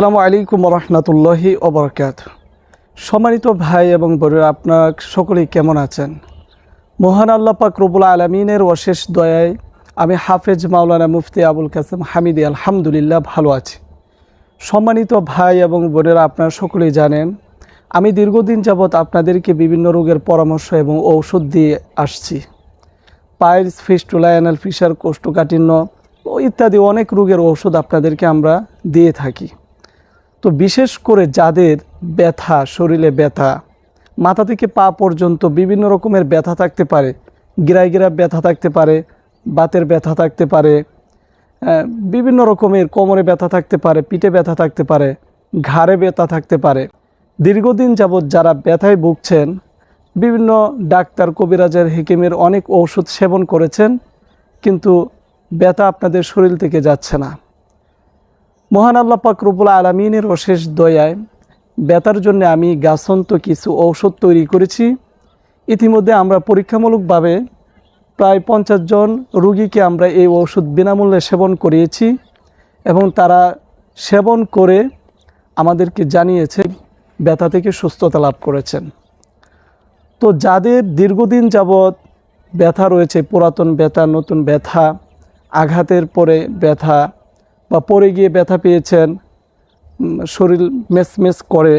আসসালামু আলাইকুম রহমতুল্লাহি ওবরকাত। সম্মানিত ভাই এবং বোনেরা, আপনার সকলেই কেমন আছেন? মহান আল্লাহ পাক রবুল আলমিনের অশেষ দয়ায় আমি হাফেজ মাওলানা মুফতি আবুল কাসেম হামিদি, আলহামদুলিল্লাহ ভালো আছি। সম্মানিত ভাই এবং বোনেরা, আপনারা সকলেই জানেন, আমি দীর্ঘদিন যাবৎ আপনাদেরকে বিভিন্ন রোগের পরামর্শ এবং ঔষধ দিয়ে আসছি। পাইলস ফিস্টুলা অ্যানাল ফিশার, কোষ্ঠকাঠিন্য ইত্যাদি অনেক রোগের ঔষধ আপনাদেরকে আমরা দিয়ে থাকি। তো বিশেষ করে যাদের ব্যথা, শরীরে ব্যথা, মাথা থেকে পা পর্যন্ত বিভিন্ন রকমের ব্যথা থাকতে পারে গিরায় গিরা ব্যথা থাকতে পারে, বাতের ব্যথা থাকতে পারে বিভিন্ন রকমের কোমরে ব্যথা থাকতে পারে, পিঠে ব্যথা থাকতে পারে, ঘাড়ে ব্যথা থাকতে পারে। দীর্ঘদিন যাবৎ যারা ব্যথায় ভুগছেন, বিভিন্ন ডাক্তার, কবিরাজের, হেকিমের অনেক ঔষধ সেবন করেছেন, কিন্তু ব্যথা আপনাদের শরীর থেকে যাচ্ছে না। মহান আল্লাহ পাক রব্বুল আলমিনের অশেষ দয়ায় ব্যথার জন্য আমি গাছন্ত কিছু ঔষধ তৈরি করেছি। ইতিমধ্যে আমরা পরীক্ষামূলকভাবে প্রায় পঞ্চাশ জন রুগীকে আমরা এই ঔষধ বিনামূল্যে সেবন করিয়েছি এবং তারা সেবন করে আমাদেরকে জানিয়েছে ব্যথা থেকে সুস্থতা লাভ করেছেন। তো যাদের দীর্ঘদিন যাবৎ ব্যথা রয়েছে, পুরাতন ব্যথা, নতুন ব্যথা, আঘাতের পরে ব্যথা বা পড়ে গিয়ে ব্যথা পেয়েছেন শরীর মেস মেস করে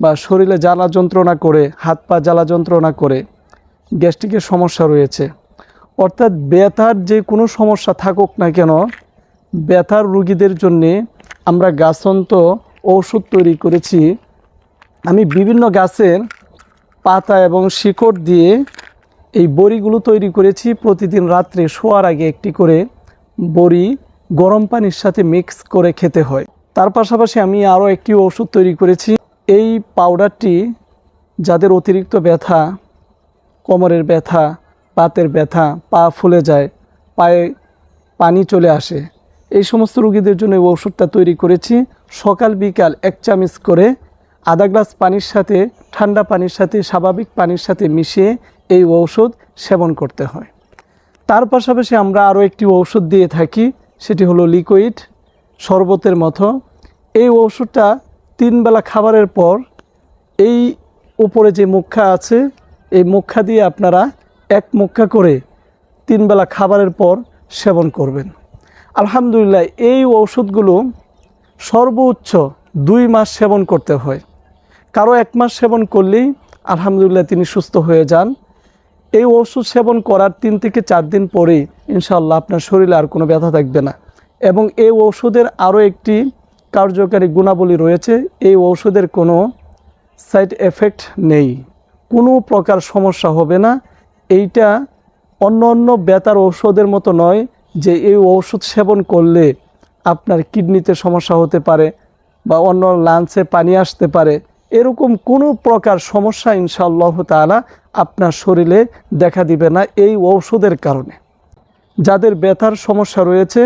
বা শরীরে জ্বালা যন্ত্রণা করে, হাত পা জ্বালা যন্ত্রণা করে, গ্যাস্ট্রিকের সমস্যা রয়েছে। অর্থাৎ ব্যথার যে কোনো সমস্যা থাকুক না কেন, ব্যথার রুগীদের জন্যে আমরা গাছন্ত ঔষধ তৈরি করেছি। আমি বিভিন্ন গাছের পাতা এবং শিকড় দিয়ে এই বড়িগুলো তৈরি করেছি। প্রতিদিন রাত্রে শোয়ার আগে একটি করে বড়ি গরম পানির সাথে মিক্স করে খেতে হয়। তার পাশাপাশি আমি আরও একটি ওষুধ তৈরি করেছি। এই পাউডারটি যাদের অতিরিক্ত ব্যথা, কোমরের ব্যথা, পাতের ব্যথা, পা ফুলে যায়, পায়ে পানি চলে আসে, এই সমস্ত রুগীদের জন্য এই ওষুধটা তৈরি করেছি। সকাল, বিকাল এক চামচ করে আধা গ্লাস পানির সাথে, ঠান্ডা পানির সাথে, স্বাভাবিক পানির সাথে মিশিয়ে এই ঔষধ সেবন করতে হয়। তার পাশাপাশি আমরা আরও একটি ঔষধ দিয়ে থাকি। সেটি হলো লিকুইড শরবতের মতো। এই ওষুধটা তিন বেলা খাবারের পর এই উপরে যে মুখা আছে, এই মুখা দিয়ে আপনারা এক মুখা করে তিন বেলা খাবারের পর সেবন করবেন। আলহামদুলিল্লাহ, এই ঔষধগুলো সর্বোচ্চ দুই মাস সেবন করতে হয়। কারও এক মাস সেবন করলেই আলহামদুলিল্লাহ তিনি সুস্থ হয়ে যান। এই ওষুধ সেবন করার তিন থেকে চার দিন পরেই ইনশাল্লাহ আপনার শরীরে আর কোনো ব্যথা থাকবে না। এবং এই ঔষধের আরও একটি কার্যকারী গুণাবলী রয়েছে, এই ঔষধের কোনো সাইড এফেক্ট নেই। কোনো প্রকার সমস্যা হবে না। এইটা অন্য অন্য ব্যথার ঔষধের মতো নয় যে এই ঔষধ সেবন করলে আপনার কিডনিতে সমস্যা হতে পারে বা অন্য লাঞ্চে পানি আসতে পারে। এরকম কোনো প্রকার সমস্যা ইনশাআল্লাহ তাআলা আপনার শরীরে দেখা দিবে না এই ঔষধের কারণে। যাদের ব্যথার সমস্যা রয়েছে,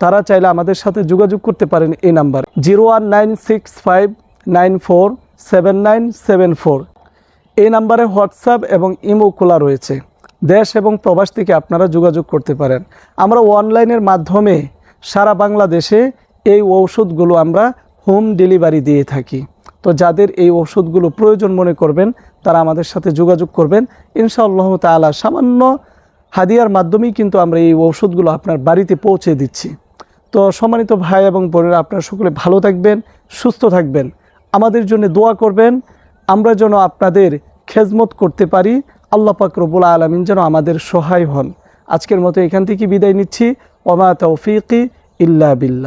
তারা চাইলে আমাদের সাথে যোগাযোগ করতে পারেন এই number. Zero one nine six five nine four seven nine seven four. এই নাম্বারে হোয়াটসঅ্যাপ এবং ইমো খোলা রয়েছে। দেশ এবং প্রবাস থেকে আপনারা যোগাযোগ করতে পারেন। আমরা অনলাইনের মাধ্যমে সারা বাংলাদেশে এই ঔষধগুলো আমরা হোম ডেলিভারি দিয়ে থাকি। তো যাদের এই ওষুধগুলো প্রয়োজন মনে করবেন, তারা আমাদের সাথে যোগাযোগ করবেন। ইনশাআল্লাহ তাআলা সামান্য হাদিয়ার মাধ্যমেই কিন্তু আমরা এই ওষুধগুলো আপনার বাড়িতে পৌঁছে দিচ্ছি। তো সম্মানিত ভাই এবং বোনেরা, আপনারা সকলে ভালো থাকবেন, সুস্থ থাকবেন। আমাদের জন্য দোয়া করবেন, আমরা যেন আপনাদের খেজমত করতে পারি। আল্লাহ পাক রবুল আলমিন যেন আমাদের সহায় হন। আজকের মতো এখান থেকে বিদায় নিচ্ছি। ওমা তৌফিকি ইল্লা বিল্লাহ।